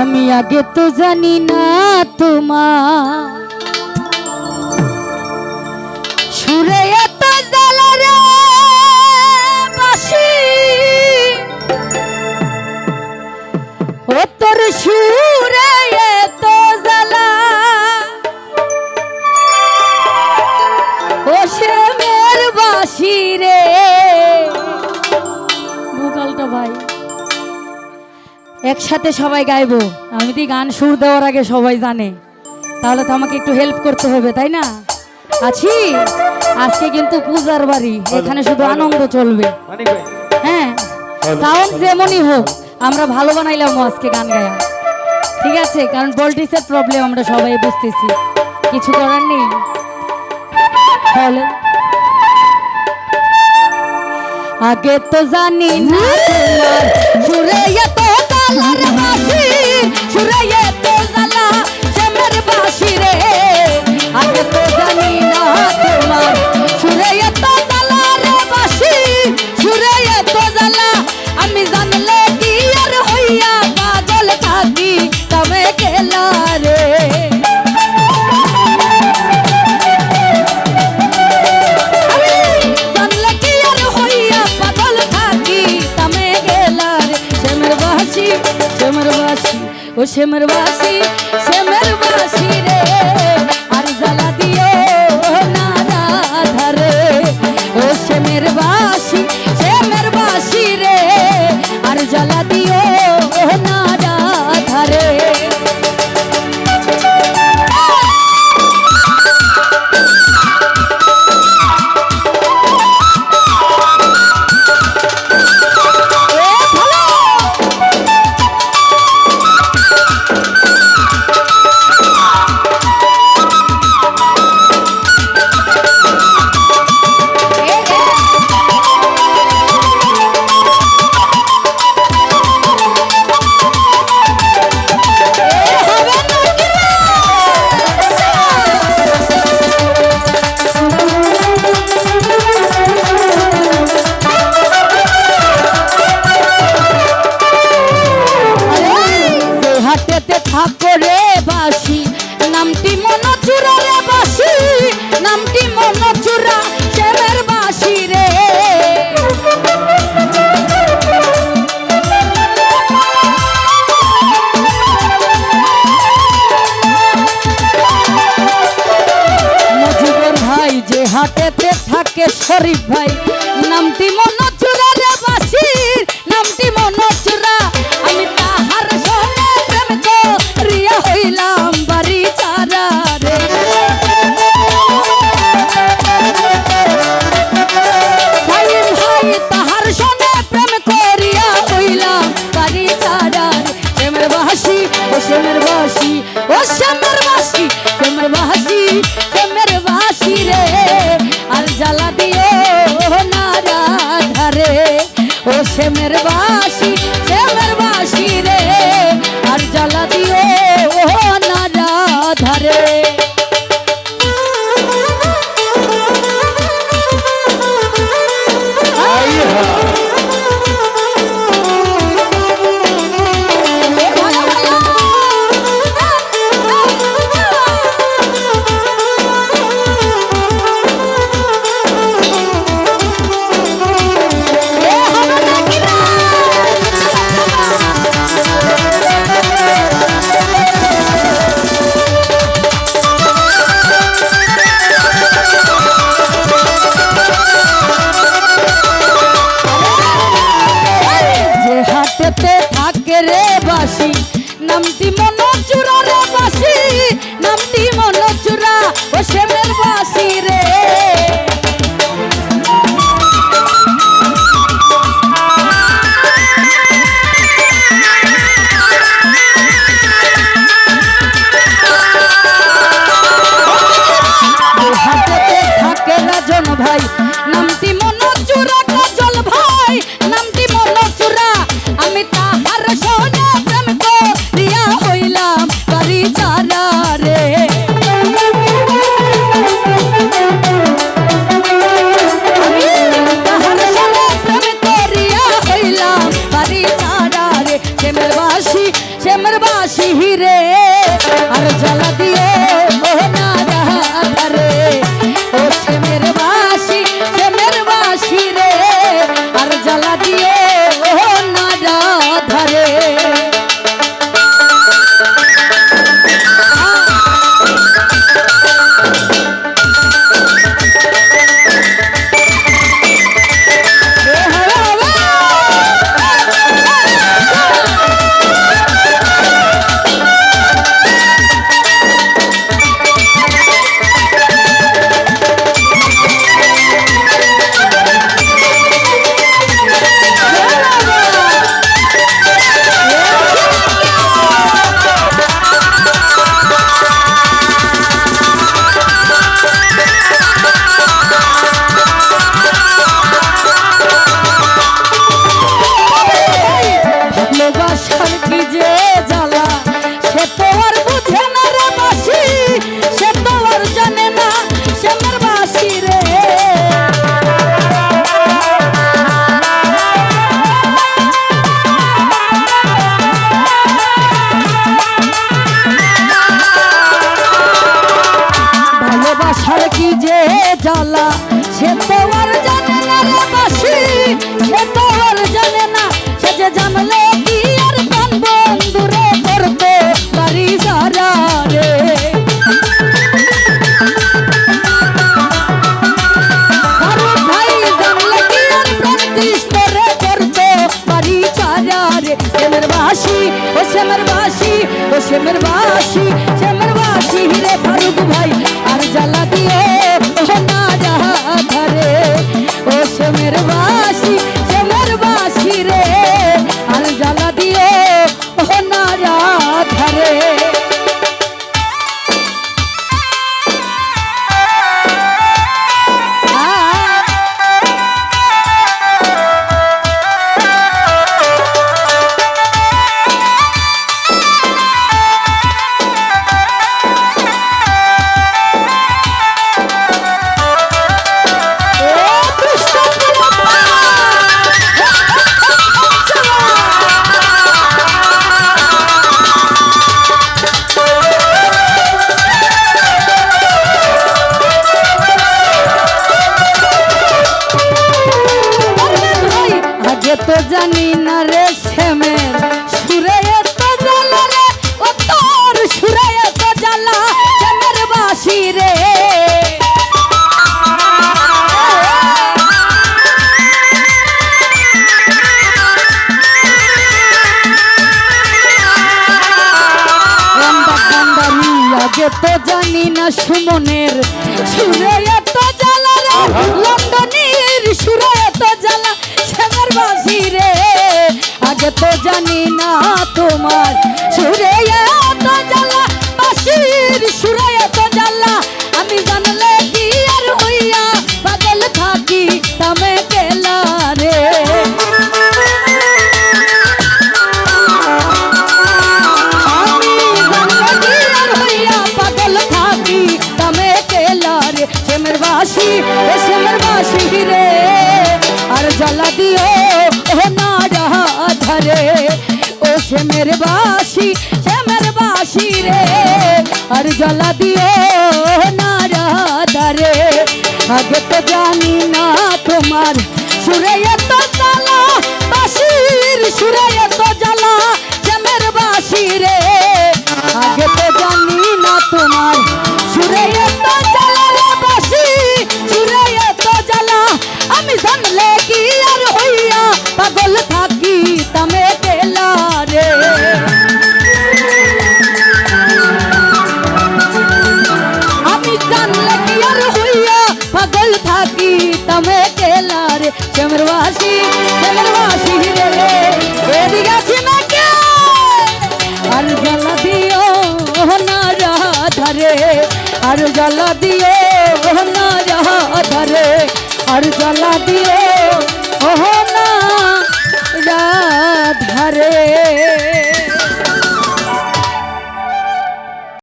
আমি আগে তো জানি না তোমার। সুরে এত বাসি ও তোর সুর একসাথে সবাই গাইবো। আমি তো গান সুর দেওয়ার আগে সবাই জানে তাহলে তো আমাকে একটু হেল্প করতে হবে তাই না? আছি। আজকে কিন্তু পূজার বাড়ি এখানে শুধু আনন্দ চলবে। হ্যাঁ সাউন্ড যেমনই হোক আমরা ভালো বানাইলাম আজকে গান গায়া। ঠিক আছে? কারণ পোলট্রিক্সের প্রবলেম আমরা সবাই বুঝতেছি। কিছু করার নেই। হ্যালো আগে তো জানি না বাংলার বাসী সুরাইয়ে সে থাকে শরীফ ভাই প্রেমের বা ভাই নামটি বাসি ও শ্যামের বাসি ও শ্যামের বাসি শ্যামের বাসি রে ফারুক ভাই আর জ্বালা আগে তো জানি না রে শ্যামের সুরে এত জ্বালা রে ও তোর সুরে এত জ্বালা শ্যামের বাসি রে। তো জানি না সুমনের সুরে এত জ্বালা রে লন্ডনের তো জানি না তোমার শ্যামের বাসি শ্যামের বাসি রে। আর জ্বালা দিও না ধরে আগে তো জানি না তোমার সুরে এত জ্বালা বাসির সুরে এত জ্বালা, শ্যামের বাসি রে। আগে তো জানি না তোমার সুরে এত জ্বালা বাসি সুরে এত জ্বালা। আমি জানলে কি আর হইয়া পাগল দিও না ধরে আর জ্বালা দিও